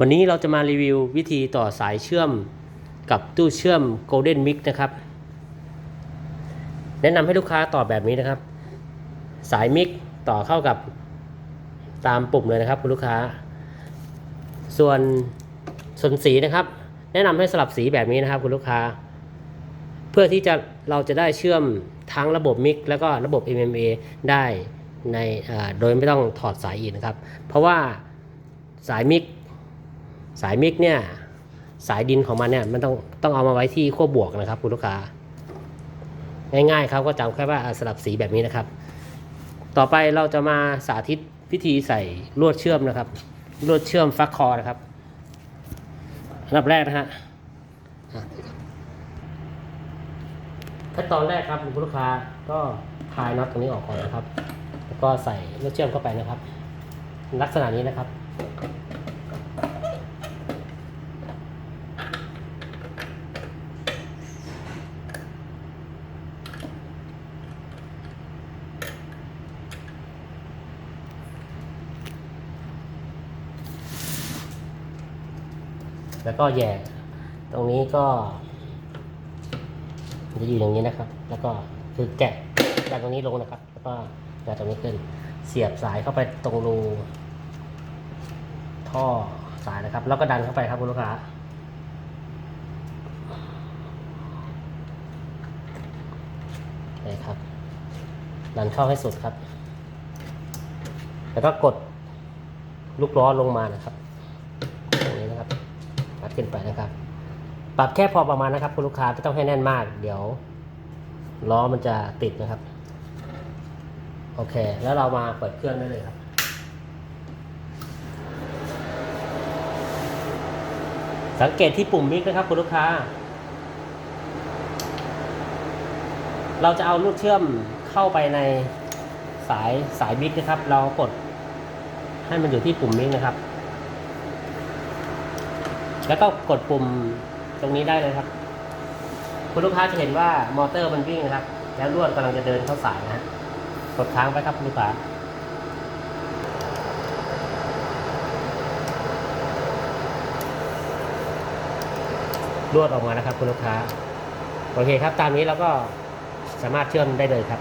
วันนี้เราจะมารีวิววิธีต่อสายเชื่อมกับตู้เชื่อม Golden Mix นะครับ แนะนำให้ลูกค้าต่อแบบนี้นะครับ สายมิกต่อเข้ากับตามปุ่มเลยนะครับคุณลูกค้า ส่วนส่วนสีนะครับ แนะนำให้สลับสีแบบนี้นะครับคุณลูกค้า เพื่อที่จะเราจะได้เชื่อมทั้งระบบมิกแล้วก็ระบบ MMA ได้ในโดยไม่ต้องถอดสายอีกนะครับ เพราะว่าสายมิก สายมิกเนี่ยสายดินของมันเนี่ยมันต้องต้องเอามาไว้ที่ขั้วบวกนะครับคุณลูกค้าง่ายๆครับก็จำแค่ว่าสลับสีแบบนี้นะครับ ต่อไปเราจะมาสาธิตวิธีใส่ลวดเชื่อมนะครับ ลวดเชื่อมฟักคอนะครับอันดับแรกนะฮะอะขั้นตอนแรกครับคุณลูกค้าก็คลายน็อตตรงนี้ออกก่อนนะครับ แล้วก็ใส่ลวดเชื่อมเข้าไปนะครับ ลักษณะนี้นะครับ แล้วก็แย่ตรงนี้ก็จะอยู่อย่างนี้นะครับ แล้วก็คือแกะดันตรงนี้ลงนะครับ แล้วก็ดันตรงนี้ขึ้น เสียบสายเข้าไปตรงรูท่อสายนะครับ แล้วก็ดันเข้าไปครับคุณลูกค้านี่ครับ ดันเข้าให้สุดครับ แล้วก็กดลูกล้อลงมานะครับ ขึ้นไปนะครับ ปรับแค่พอประมาณนะครับ คุณลูกค้าไม่ต้องให้แน่นมาก เดี๋ยวล้อมันจะติดนะครับ โอเค แล้วเรามาเปิดเครื่องได้เลยครับสังเกตที่ปุ่มมิกนะครับคุณลูกค้า เราจะเอาลูกเชื่อมเข้าไปในสายสายมิกนะครับ เรากดให้มันอยู่ที่ปุ่มมิกนะครับ แล้วก็กดปุ่มตรงนี้ได้เลยครับ คุณลูกค้าจะเห็นว่ามอเตอร์มันวิ่งนะครับ แล้วลวดกำลังจะเดินเข้าสายนะฮะกดค้างไปครับคุณลูกค้าลวดออกมานะครับคุณลูกค้า โอเคครับ ตามนี้เราก็สามารถเชื่อมได้เลยครับ